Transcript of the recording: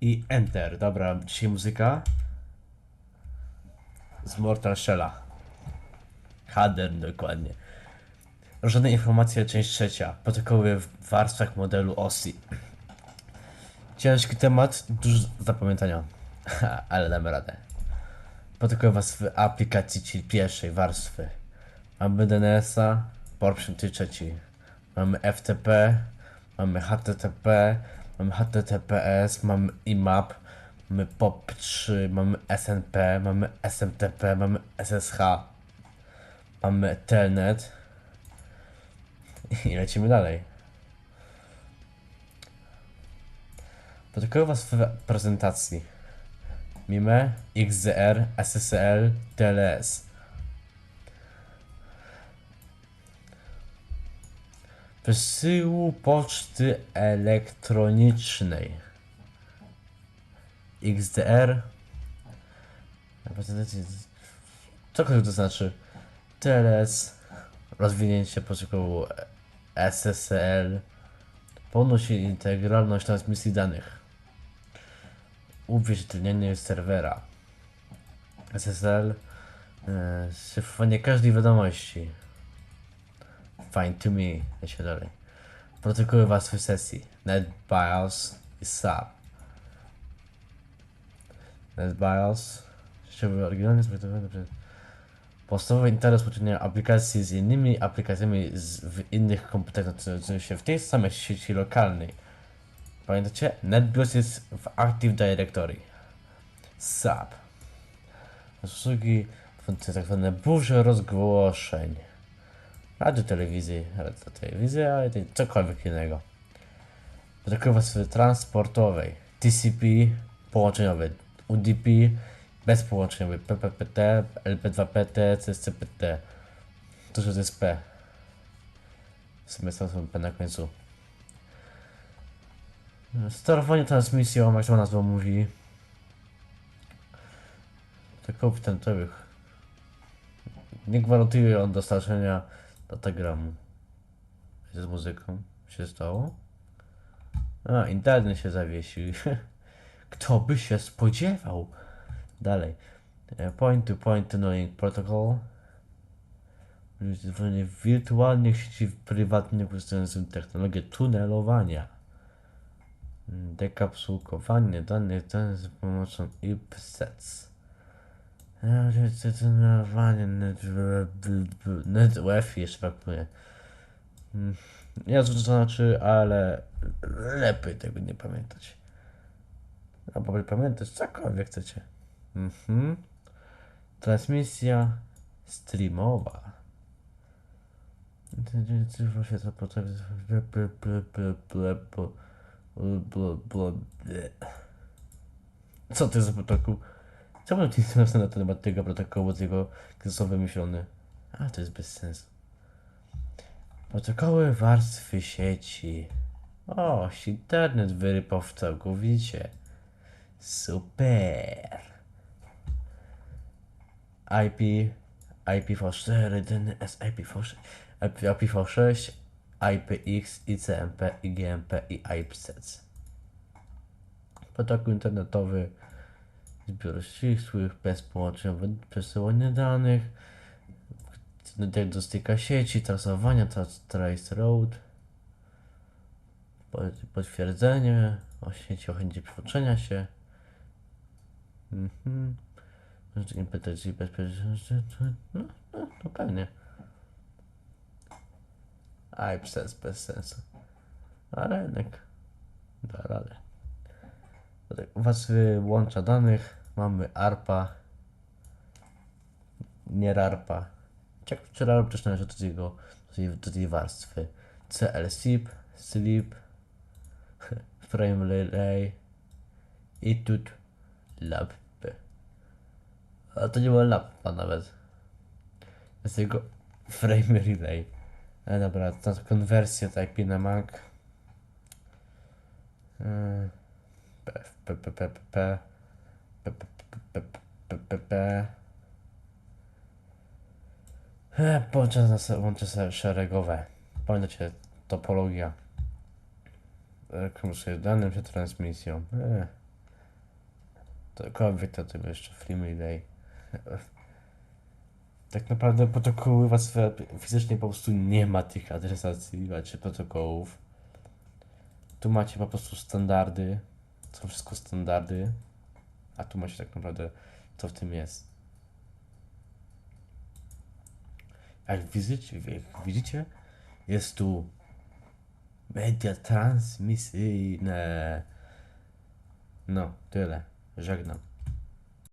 I Enter. Dobra, dzisiaj muzyka z Mortal Shell'a. Hadern dokładnie. Różne informacje, część trzecia. Protokoły w warstwach modelu OSI. Ciężki temat, dużo zapamiętania, ale damy radę. Protokoły warstwy aplikacji, czyli pierwszej warstwy. Mamy DNS-a, port 3, mamy FTP, mamy HTTP, mamy HTTPS, mamy IMAP, mamy POP3, mamy SNP, mamy SMTP, mamy SSH, mamy Telnet i lecimy dalej. Protokoły warstwy prezentacji. MIME, XDR, SSL, TLS. Wysyłu poczty elektronicznej. XDR. Cokolwiek to znaczy. TLS. Rozwinięcie protokołu SSL. Pełność i integralność transmisji danych. Uwierzytelnienie serwera. SSL. E, szyfrowanie każdej wiadomości. Fine to me. Lecimy dalej. Protokoły warstwy sesji. NetBIOS i SAP. NetBIOS. Szczegóły oryginalnie zbytowane przez podstawowy interes połączenia aplikacji z innymi aplikacjami z, w innych komputerach znajdujących się w tej samej sieci lokalnej. Pamiętacie? NetBIOS jest w Active Directory. SAP. Usługi tak zwane burze rozgłoszeń. Radio, telewizji, radio, telewizja, to cokolwiek innego. Protokoły transportowej. TCP, połączeniowy. UDP, bezpołączeniowy. PPPT, LP2PT, CSCPT. To już jest P. W sumie są P na końcu. Sterowanie transmisją, jak to nazwa mówi. Protokołów internetowych. Nie gwarantuje on dostarczenia datagramu. Z muzyką się stało? A, internet się zawiesił. Kto by się spodziewał? Dalej. E, Point to point tunneling protocol. Tworzenie wirtualnych sieci prywatnych wykorzystujących technologię tunelowania. Mm, Dekapsułkowanie danych za pomocą IPsec. Zdecydowanie NetWF jeszcze brakuje. Mm, ja to znaczy, ale lepiej tego nie pamiętać. Albo by pamiętać cokolwiek chcecie. Mhm. Transmisja streamowa. Cyfra się to potrafi. Co ty za potoku? Czemu nie jest na temat tego protokołu z jego kryzysowo wymyślony? A, to jest bez sensu. Protokoły warstwy sieci. O, internet wyrypał całkowicie. Super. IP, IPv4, DNS, IPv6, IPv6, IPX, ICMP, IGMP i IPsec. Protokół internetowy, zbiór ścisłych, bezpołączeniowe przesyłanie danych, diagnostyka sieci, trasowania, tra- trace road, po- potwierdzenie o sieci, o chęci przyłączenia się. Mhm. Impetencji bezpieczeństwa. No, no, to pewnie. Aj, przez bez sensu. Ale jednak da radę. U Was wyłącza danych. Mamy ARPA. Nie RARPA. Jak czy RARPA też należy do, tego, do, tej, do tej warstwy. CLSIP, SLIP, Frame Relay i tut lab. A to nie była lapa nawet. Jest jego frame relay. Ale dobra, to konwersja IP na Mac. Yy, łącze szeregowe. Pamiętacie, topologia. Komunikuje danym przed transmisją. Cokolwiek to tego jeszcze Free Day. Tak naprawdę protokoły was fizycznie po prostu nie ma tych adresacji, macie protokołów. Tu macie po prostu standardy. Są wszystko standardy. A tu macie tak naprawdę co w tym jest. Jak widzicie, jak widzicie jest tu media transmisyjne. No, tyle. Żegnam.